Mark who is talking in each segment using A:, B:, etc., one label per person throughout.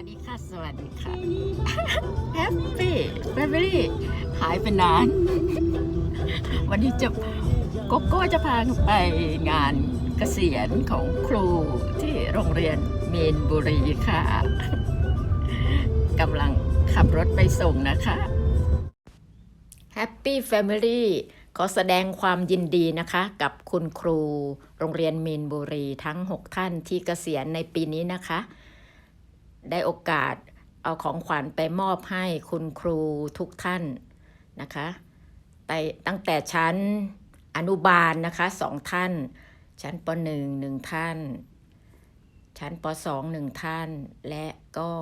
A: วัสดีค่ะ สวัสดีค่ะ แฮปปี้แฟมิลี่หายไปนาน วันนี้จะโกโก้จะพาไปงานเกษียณของครูที่โรงเรียนเมนบุรีค่ะกำลังขับรถไปส่งนะคะ Happy Family ขอแสดงความยินดีนะคะ กับคุณครูโรงเรียนมีนบุรีทั้ง 6 ท่านที่เกษียณในปีนี้นะคะ ได้โอกาสเอาของขวัญไปมอบให้คุณครูทุกท่านนะคะแต่ตั้งแต่ชั้นอนุบาลนะคะสองท่าน ชั้นปหนึ่งหนึ่งท่าน ชั้นปสองหนึ่งท่าน และก็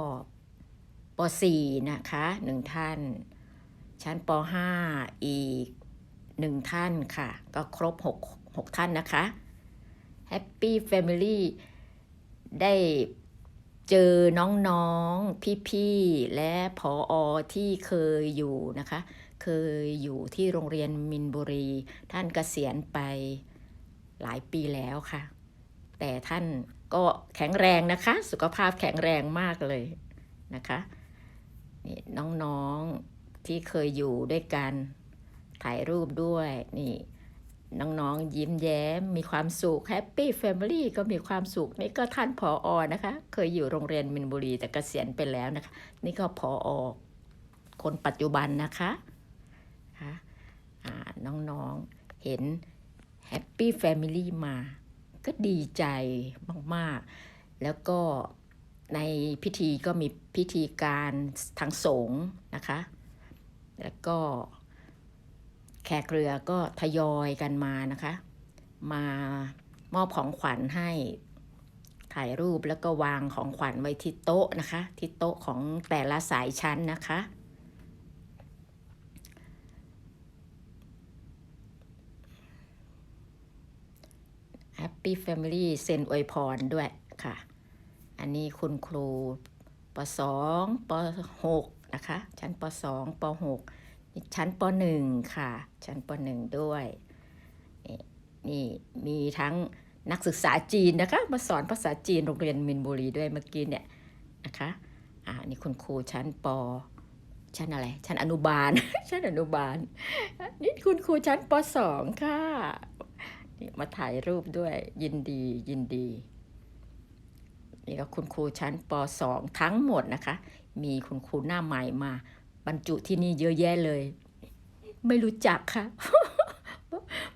A: ปสี่นะคะหนึ่งท่าน ชั้นปห้าอีกหนึ่งท่านค่ะ ก็ครบหกหกท่านนะคะ Happy Family ได้ เจอน้องๆ พี่ๆ และผออที่เคยอยู่นะคะ เคยอยู่ที่โรงเรียนมินบุรี ท่านเกษียณไปหลายปีแล้วค่ะ แต่ท่านก็แข็งแรงนะคะ สุขภาพแข็งแรงมากเลยนะคะนี่น้องๆที่เคยอยู่ด้วยกัน ถ่ายรูปด้วยนี่ น้องๆยิ้มแย้ม มีความสุขแฮปปี้แฟมิลี่ก็มีความสุขนี่ก็ท่านผออนะคะ เคยอยู่โรงเรียนมินบุรีแต่เกษียณไปแล้วนะคะ นี่ก็ผออคนปัจจุบันนะคะค่ะน้องๆเห็นแฮปปี้แฟมิลี่มา ก็ดีใจมากๆ แล้วก็ในพิธีก็มีพิธีการทางสงฆ์นะคะ แล้วก็ แขกเรือก็ทยอยกันมานะคะ มามอบของขวัญให้ถ่ายรูปแล้วก็วางของขวัญไว้ที่โต๊ะนะคะ ที่โต๊ะของแต่ละสายชั้นนะคะ Happy Family เซ็นอวยพรด้วยค่ะ อันนี้คุณครูป .2 ป .6 นะคะ ชั้นป .2 ป .6 ชั้นป .1 ค่ะ ชั้นป .1 ด้วย นี่มีทั้งนักศึกษาจีนนะคะ มาสอนภาษาจีนโรงเรียนมินบุรีด้วยเมื่อกี้เนี่ยนะคะอ่านี่คุณครูชั้นปชั้นอะไร ชั้นอนุบาล ชั้นอนุบาล นี่คุณครูชั้นป .2 ค่ะนี่มาถ่ายรูปด้วยยินดียินดีนี่ก็คุณครูชั้นป .2 ทั้งหมดนะคะ มีคุณครูหน้าใหม่มา บรรจุที่นี่เยอะแยะเลย ไม่รู้จักค่ะ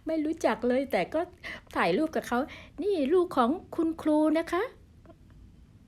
A: ไม่รู้จักเลยแต่ก็ถ่ายรูปกับเขา นี่ลูกของคุณครูนะคะ